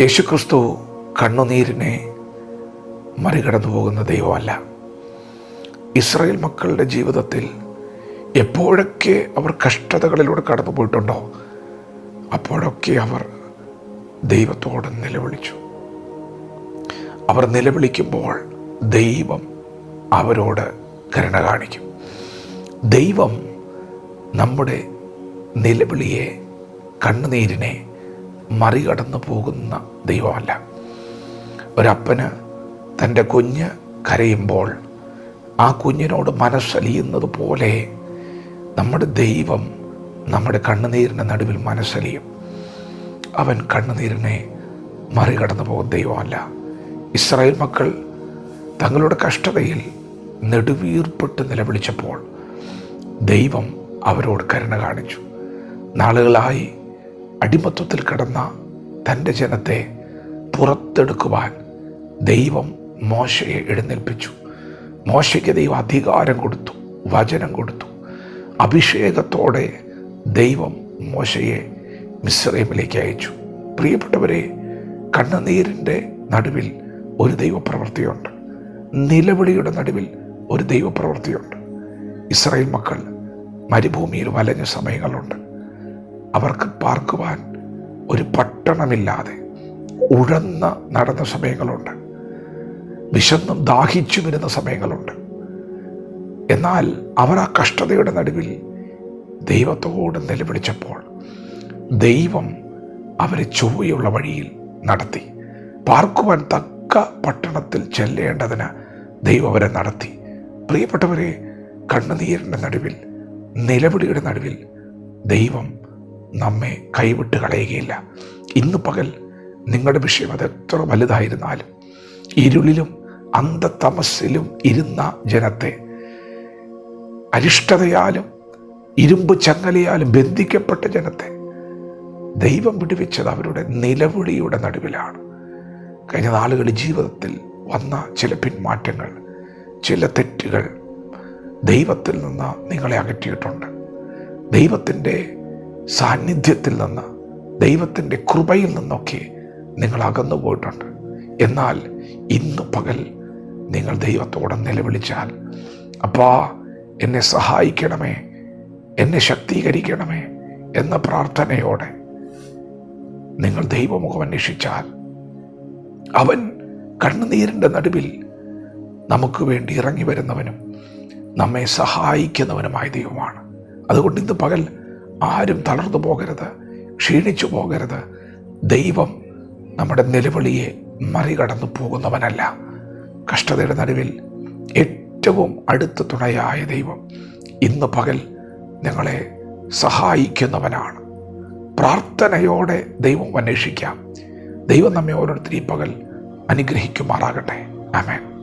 യേശുക്രിസ്തു കണ്ണുനീരിനെ മറികടന്നു പോകുന്ന ദൈവമല്ല. ഇസ്രായേൽ മക്കളുടെ ജീവിതത്തിൽ എപ്പോഴൊക്കെ അവർ കഷ്ടതകളിലൂടെ കടന്നു പോയിട്ടുണ്ടോ അപ്പോഴൊക്കെ അവർ ദൈവത്തോട് നിലവിളിച്ചു. അവർ നിലവിളിക്കുമ്പോൾ ദൈവം അവരോട് കരുണ കാണിക്കും. ദൈവം നമ്മുടെ നിലവിളിയെ കണ്ണുനീരിനെ മറികടന്നു പോകുന്ന ദൈവമല്ല. ഒരപ്പന് തന്റെ കുഞ്ഞ് കരയുമ്പോൾ ആ കുഞ്ഞിനോട് മനസ്സലിയുന്നത് പോലെ നമ്മുടെ ദൈവം നമ്മുടെ കണ്ണുനീരിന്റെ നടുവിൽ മനസ്സലിയും. അവൻ കണ്ണുനീരിനെ മറികടന്നു പോകുന്ന ദൈവമല്ല. ഇസ്രായേൽ മക്കൾ തങ്ങളുടെ കഷ്ടതയിൽ നെടുവീർപ്പെട്ട് നിലവിളിച്ചപ്പോൾ ദൈവം അവരോട് കരുണ കാണിച്ചു. നാളുകളായി അടിമത്വത്തിൽ കിടന്ന തന്റെ ജനത്തെ പുറത്തെടുക്കുവാൻ ദൈവം മോശയെ എഴുന്നേൽപ്പിച്ചു. മോശയ്ക്ക് ദൈവം അധികാരം കൊടുത്തു വചനം കൊടുത്തു. അഭിഷേകത്തോടെ ദൈവം മോശയെ മിശ്രൈമിലേക്ക് അയച്ചു. പ്രിയപ്പെട്ടവരെ കണ്ണുനീരിന്റെ നടുവിൽ ഒരു ദൈവപ്രവൃത്തിയുണ്ട്. നിലവിളിയുടെ നടുവിൽ ഒരു ദൈവപ്രവൃത്തിയുണ്ട്. ഇസ്രായേൽ മക്കൾ മരുഭൂമിയിൽ വലഞ്ഞ സമയങ്ങളുണ്ട്. അവർക്ക് പാർക്കുവാൻ ഒരു പട്ടണമില്ലാതെ ഉഴന്ന നടന്ന സമയങ്ങളുണ്ട്. വിശന്നും ദാഹിച്ചു വരുന്ന സമയങ്ങളുണ്ട്. എന്നാൽ അവർ ആ കഷ്ടതയുടെ നടുവിൽ ദൈവത്തോട് നിലവിളിച്ചപ്പോൾ ദൈവം അവരെ ചൊവ്വയുള്ള വഴിയിൽ നടത്തി. പാർക്കുവാൻ തക്ക പട്ടണത്തിൽ ചെല്ലേണ്ടതിന് ദൈവം അവരെ നടത്തി. പ്രിയപ്പെട്ടവരെ കണ്ണുനീരിന്റെ നടുവിൽ നിലവിളിയുടെ നടുവിൽ ദൈവം നമ്മെ കൈവിട്ട് കളയുകയില്ല. ഇന്ന് പകൽ നിങ്ങളുടെ വിഷയം അത് എത്ര വലുതായിരുന്നാലും ഇരുളിലും അന്ധതമസ്സിലും ഇരുന്ന ജനത്തെ അരിഷ്ടതയാലും ഇരുമ്പ് ചങ്ങലയാലും ബന്ധിക്കപ്പെട്ട ജനത്തെ ദൈവം വിടുവിച്ചത് അവരുടെ നിലവിളിയുടെ നടുവിലാണ്. കഴിഞ്ഞ നാളുകളിൽ ജീവിതത്തിൽ വന്ന ചില പിന്മാറ്റങ്ങൾ ചില തെറ്റുകൾ ദൈവത്തിൽ നിന്ന് നിങ്ങളെ അകറ്റിയിട്ടുണ്ട്. ദൈവത്തിന്റെ സാന്നിധ്യത്തിൽ നിന്ന് ദൈവത്തിന്റെ കൃപയിൽ നിന്നൊക്കെ നിങ്ങൾ അകന്നു പോയിട്ടുണ്ട്. എന്നാൽ ഇന്ന് പകൽ നിങ്ങൾ ദൈവത്തോടെ നിലവിളിച്ചാൽ അപ്പാ എന്നെ സഹായിക്കണമേ എന്നെ ശക്തീകരിക്കണമേ എന്ന പ്രാർത്ഥനയോടെ നിങ്ങൾ ദൈവമുഖം അന്വേഷിച്ചാൽ അവൻ കണ്ണുനീരിന്റെ നടുവിൽ നമുക്ക് വേണ്ടി ഇറങ്ങി വരുന്നവനും നമ്മെ സഹായിക്കുന്നവനുമായ ദൈവമാണ്. അതുകൊണ്ട് ഇന്ന് പകൽ ആരും തളർന്നു പോകരുത് ക്ഷീണിച്ചു പോകരുത്. ദൈവം നമ്മുടെ നിലവിളിയെ മറികടന്നു പോകുന്നവനല്ല. കഷ്ടതയുടെ നടുവിൽ ഏറ്റവും അടുത്ത തുണയായ ദൈവം ഇന്ന് പകൽ നിങ്ങളെ സഹായിക്കുന്നവനാണ്. പ്രാർത്ഥനയോടെ ദൈവം അന്വേഷിക്കാം. ദൈവം നമ്മെ ഓരോരുത്തരും ഈ പകൽ അനുഗ്രഹിക്കുമാറാകട്ടെ. ആമേൻ.